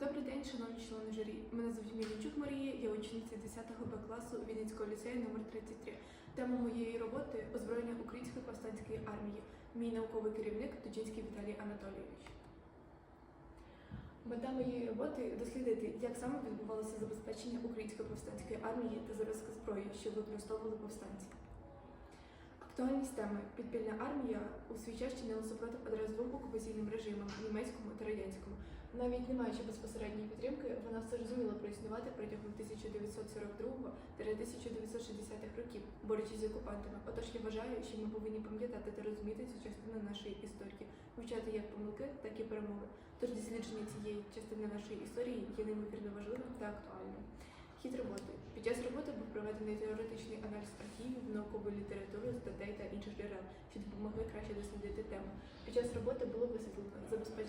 Добрий день, шановні члени журі. Мене звуть Мілінчук Марія, я учениця 10 Б класу Вінницького ліцею номер 33. Тема моєї роботи озброєння української повстанської армії. Мій науковий керівник Тучинський Віталій Анатолійович. Мета моєї роботи дослідити, як саме відбувалося забезпечення української повстанської армії та зразки зброї, що використовували повстанці. Актуальність теми підпільна армія у свій час чинила супротив одразу двом окупаційним режимам німецькому та радянському. Навіть не маючи безпосередньої підтримки, вона все ж зуміла проіснувати протягом 1942-1960-х років, борючись з окупантами. Отож я вважаю, що ми повинні пам'ятати та розуміти цю частину нашої історії, вивчати як помилки, так і перемоги. Тож дослідження цієї частини нашої історії є неймовірно важливим та актуальним. Хід роботи. Під час роботи був проведений теоретичний аналіз архівів, наукової літератури, статей та інших джерел, що допомогли краще дослідити тему. Під час роботи було висвітлено забезпечення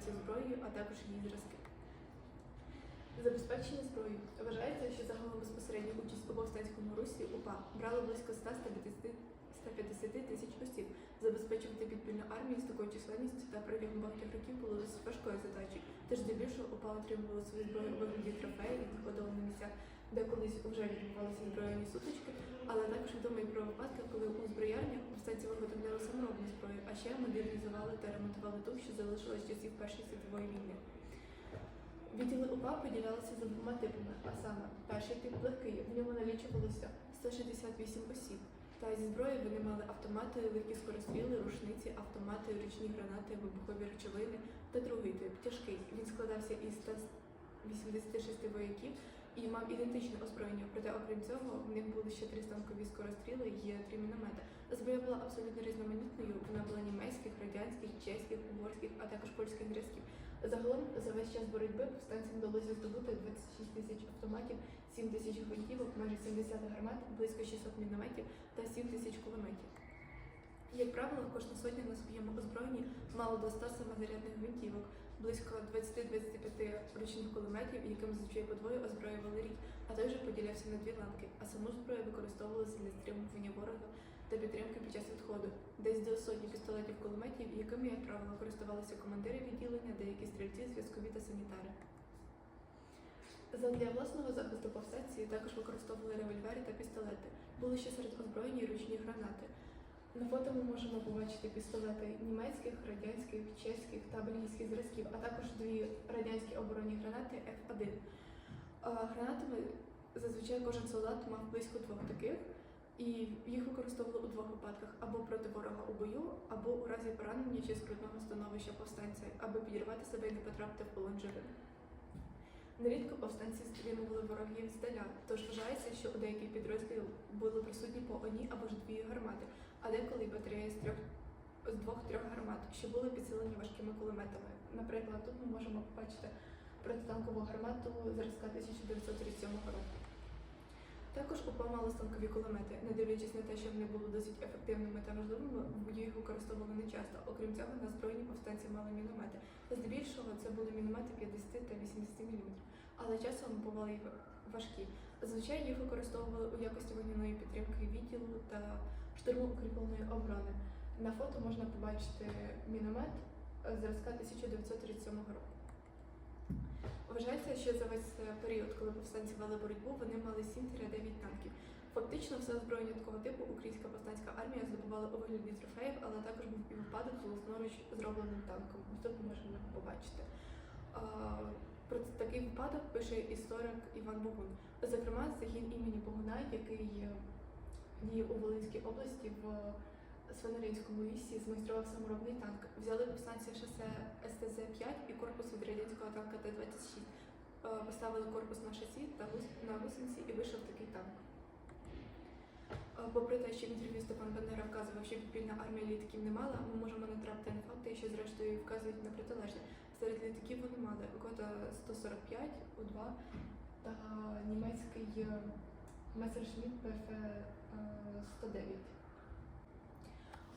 українських зброєю, а також її зразки. Забезпечення зброєю. Вважається, що загалом безпосередню участь у повстанському русі УПА брало близько 100-150 тисяч осіб. Забезпечувати підпільну армію з такою численністю та протягом багатьох років було досить важкою задачею. Тож здебільшого УПА отримувала свою зброю у вигляді трофеїв, які ходили на місцях, де колись вже відбувалися збройні сутички, але також відомо і про випадки, коли у зброярнях повстанці виготовляли саморобну зброю, а ще модернізували та ремонтували ту, що залишилась часів Першої світової війни. Відділи УПА поділялися за двома типами, а саме перший тип легкий, в ньому налічувалося 168 осіб. Та зі зброї вони мали автомати, легкі скоростріли, рушниці, автомати, ручні гранати, вибухові речовини та другий тип тяжкий. Він складався із 186 вояків і мав ідентичне озброєння. Проте, окрім цього, в них були ще три станкові скоростріли і три міномети. Зброя була абсолютно різноманітною. Вона була німецьких, радянських, чеських, угорських, а також польських зразків. Загалом за весь час боротьби повстанцям вдалося здобути 26 тисяч автоматів, 7 тисяч гвинтівок, майже 70 гармат, близько 600 мінометів та 7 тисяч кулеметів. Як правило, кожна сотня на своєму озброєнні мала до 100 самозарядних гвинтівок, близько 20-25 ручних кулеметів, яким зазвичай подвоє озброювали рік, а той же поділявся на дві ланки, а саму зброю використовувалася для стримування ворога та підтримки під час відходу, десь до сотні пістолетів кулеметів, якими, як правило, користувалися командири відділення, деякі стрільці, зв'язкові та санітари. Задля власного захисту повстанці також використовували револьвери та пістолети. Були ще серед озброєння і ручні гранати. На фото ми можемо побачити пістолети німецьких, радянських, чеських та бельгійських зразків, а також дві радянські оборонні гранати F1. Гранатами зазвичай кожен солдат мав близько двох таких, і їх використовували у двох випадках: або проти ворога у бою, або у разі поранення чи скрутного становища повстанця, аби підірвати себе і не потрапити в полон живим. Нерідко повстанці стримували ворогів здаля, тож вважається, що у деяких підрозділів були присутні по одній або ж дві гармати, а деколи й батарея з трьох з двох-трьох гармат, що були підсилені важкими кулеметами. Наприклад, тут ми можемо побачити протитанкову гармату зразка 1937 року. Також УПА мали станкові кулемети, не дивлячись на те, що вони були досить ефективними та важливими, в їх використовували не часто. Окрім цього, на збройні повстанці мали міномети. Здебільшого це були міномети 50 та 80 мм, але часом бували й важкі. Зазвичай їх використовували у якості вогняної підтримки відділу та штурму укріпленої оборони. На фото можна побачити міномет е, зразка 1937 року. Вважається, що за весь е, період, коли повстанці вели боротьбу, вони мали 7-9 танків. Фактично, все озброєння такого типу українська повстанська армія здобувала у вигляді трофеїв, але також був і випадок з власноруч зробленим танком. Тут ми можемо побачити. Про такий випадок пише історик Іван Богун. Зокрема, загін імені Богуна, який діє у Волинській області в Свинаринському лісі, змайстрував саморобний танк. Взяли повстанці шосе СТЗ-5 і корпус від радянського танка Т-26. Е, Поставили корпус на шасі та на гусениці і вийшов такий танк. Е, Попри те, що в інтерв'ю Степан Бандера вказував, що підпільна армія літаків не мала, ми можемо натрапити на факти, що зрештою вказують на протилежне. Серед літаків вони мали Кота 145 У-2 та німецький е, Месершмітт ПФ-109.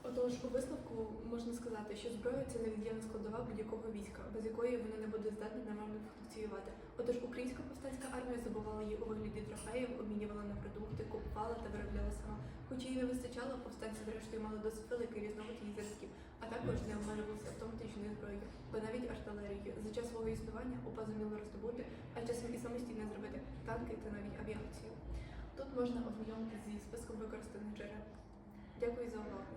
Отож, у висновку можна сказати, що зброя це невід'ємна складова будь-якого війська, без якої воно не буде здатне нормально функціювати. Отож, українська повстанська армія забувала її у вигляді трофеїв, обмінювала на продукти, купувала та виробляла сама. Хоч їй не вистачало, повстанці зрештою мали досить великий різновид її зразків, а також не обмежувалися автоматичною зброєю, бо навіть артилерією. За час свого існування УПА зуміло роздобути, а часом і самостійно зробити танки та навіть авіацію. Тут можна ознайомитися зі списком використаних джерел. Дякую за увагу.